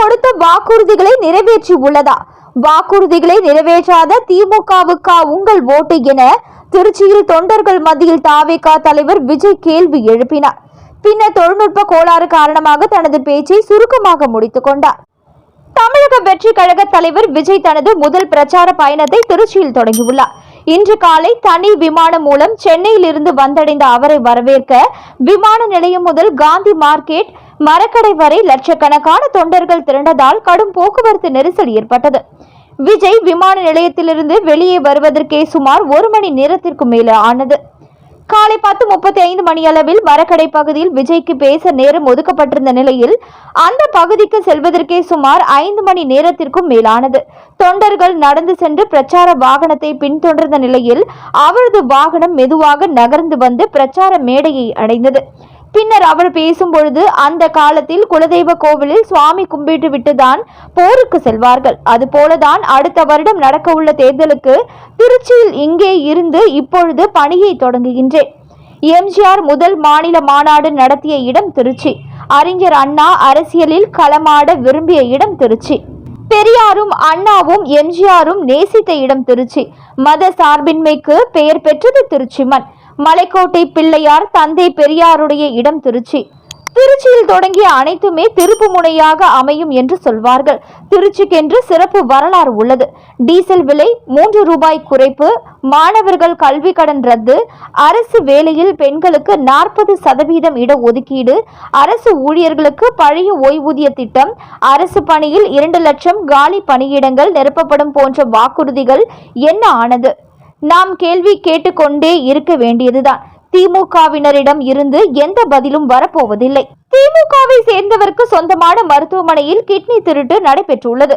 கொடுத்த வாக்குறுதிகளை நிறைவேற்றி உள்ளதா வாக்குறுதிகளை நிறைவேற்றாத திமுகவுக்கா உங்கள் ஓட்டு என திருச்சியில் தொண்டர்கள் மத்தியில் தாவேகா தலைவர் விஜய் கேள்வி எழுப்பினார். பின்னர் தொழில்நுட்ப கோளாறு காரணமாக தனது பேச்சை சுருக்கமாக முடித்துக் கொண்டார். தமிழக வெற்றி கழக தலைவர் விஜய் தனது முதல் பிரச்சார பயணத்தை திருச்சியில் தொடங்கியுள்ளார். இன்று காலை தனி விமானம் மூலம் சென்னையிலிருந்து வந்தடைந்த அவரை வரவேற்க விமான நிலையம் முதல் காந்தி மார்க்கெட் மரக்கடை வரை லட்சக்கணக்கான தொண்டர்கள் திரண்டதால் கடும் போக்குவரத்து நெரிசல் ஏற்பட்டது. விஜய் விமான நிலையத்திலிருந்து வெளியே வருவதற்கே சுமார் ஒரு மணி நேரத்திற்கு மேலே ஆனது. காலை பத்து முப்பத்தி ஐந்து மணியளவில் மரக்கடை பகுதியில் விஜய்க்கு பேச நேரம் ஒதுக்கப்பட்டிருந்த நிலையில் அந்த பகுதிக்கு செல்வதற்கே சுமார் ஐந்து மணி நேரத்திற்கும் மேலானது. தொண்டர்கள் நடந்து சென்று பிரச்சார வாகனத்தை பின்தொடர்ந்த நிலையில் அவரது வாகனம் மெதுவாக நகர்ந்து வந்து பிரச்சார மேடையை அடைந்தது. பின்னர் அவர் பேசும்பொழுது அந்த காலத்தில் குலதெய்வ கோவிலில் சுவாமி கும்பிட்டு விட்டுதான் போருக்கு செல்வார்கள். அதுபோலதான் அடுத்த வருடம் நடக்க உள்ள தேர்தலுக்கு திருச்சியில் இங்கே இருந்து இப்பொழுது பணியை தொடங்குகின்றேன். எம்ஜிஆர் முதல் மாநில மாநாடு நடத்திய இடம் திருச்சி. அறிஞர் அண்ணா அரசியலில் களமாட விரும்பிய இடம் திருச்சி. பெரியாரும் அண்ணாவும் எம்ஜிஆரும் நேசித்த இடம் திருச்சி. மத சார்பின்மைக்கு பெயர் பெற்றது திருச்சி மண் மலைக்கோட்டை பிள்ளையார் தந்தை பெரியாருடைய இடம் திருச்சி. திருச்சியில் தொடங்கிய அனைத்துமே திருப்பு முனையாக அமையும் என்று சொல்வார்கள். திருச்சிக்கென்று சிறப்பு வரலாறு உள்ளது. டீசல் விலை மூன்று ரூபாய் குறைப்பு மாணவர்கள் கல்வி கடன் ரத்து அரசு வேலையில் பெண்களுக்கு நாற்பது சதவீதம் இட ஒதுக்கீடு அரசு ஊழியர்களுக்கு பழைய ஓய்வூதிய திட்டம் அரசு பணியில் இரண்டு லட்சம் காலி பணியிடங்கள் நிரப்பப்படும் போன்ற வாக்குறுதிகள் என்ன ஆனது? நாம் கேள்வி கேட்டுக்கொண்டே இருக்க வேண்டியதுதான். திமுகவினரிடம் இருந்து எந்த பதிலும் வரப்போவதில்லை. திமுகவை சேர்ந்தவருக்கு சொந்தமான மருத்துவமனையில் கிட்னி திருட்டு நடைபெற்றுள்ளது.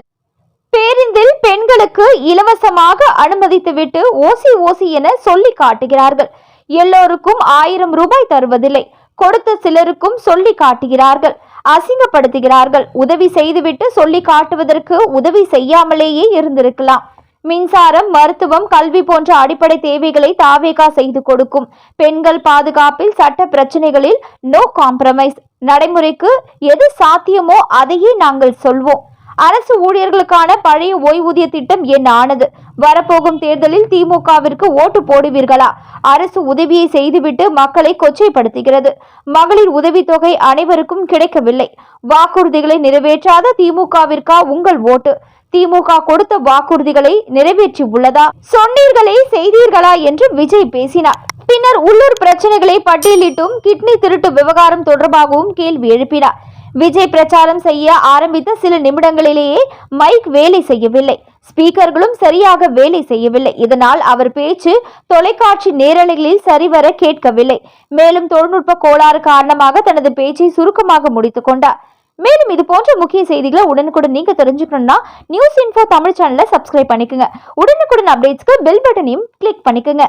பேருந்தில் பெண்களுக்கு இலவசமாக அனுமதித்துவிட்டு ஓசி ஓசி என சொல்லி காட்டுகிறார்கள். எல்லோருக்கும் ஆயிரம் ரூபாய் தருவதில்லை. கொடுத்த சிலருக்கும் சொல்லி காட்டுகிறார்கள். அசிங்கப்படுத்துகிறார்கள். உதவி செய்துவிட்டு சொல்லி காட்டுவதற்கு உதவி செய்யாமலேயே இருந்திருக்கலாம். மின்சாரம் மருத்துவம் கல்வி போன்ற அடிப்படை தேவைகளை தாவேகா செய்து கொடுக்கும். பெண்கள் பாதுகாப்பில் சட்ட பிரச்சனைகளில் நோ காம்ப்ரமைஸ் நடைமுறைக்கு எது சாத்தியமோ அதையே நாங்கள் சொல்வோம். அரசு ஊழியர்களுக்கான பழைய ஓய்வூதிய திட்டம் என்ன ஆனது. வரப்போகும் தேர்தலில் திமுகவிற்கு ஓட்டு போடுவீர்களா? அரசு உதவியை செய்துவிட்டு மக்களை கொச்சைப்படுத்துகிறது. மகளிர் உதவித்தொகை அனைவருக்கும் கிடைக்கவில்லை. வாக்குறுதிகளை நிறைவேற்றாத திமுகவிற்கா உங்கள் ஓட்டு? திமுக கொடுத்த வாக்குறுதிகளை நிறைவேற்றி உள்ளதா சொன்னீர்களே செய்தீர்களா என்று விஜய் பேசினார். பின்னர் உள்ளூர் பிரச்சனைகளை பட்டியலிட்டும் கிட்னி திருட்டு விவகாரம் தொடர்பாகவும் கேள்வி எழுப்பினார். விஜய் பிரச்சாரம் செய்ய ஆரம்பித்த சில நிமிடங்களிலேயே மைக் வேலை செய்யவில்லை. ஸ்பீக்கர்களும் சரியாக வேலை செய்யவில்லை. இதனால் அவர் பேச்சு தொலைக்காட்சி நேரலைகளில் சரிவர கேட்கவில்லை. மேலும் தொழில்நுட்ப கோளாறு காரணமாக தனது பேச்சை சுருக்கமாக முடித்துக் கொண்டார். மேலும் இது போன்ற முக்கிய செய்திகளை உடனுக்குடன் நீங்க தெரிஞ்சுக்கணும்னா நியூஸ் இன்ஃபோ தமிழ் சேனலை சப்ஸ்கிரைப் பண்ணிக்கோங்க. உடனுக்குடன் அப்டேட்ஸ்க்கு பெல் பட்டனையும் கிளிக் பண்ணிக்கோங்க.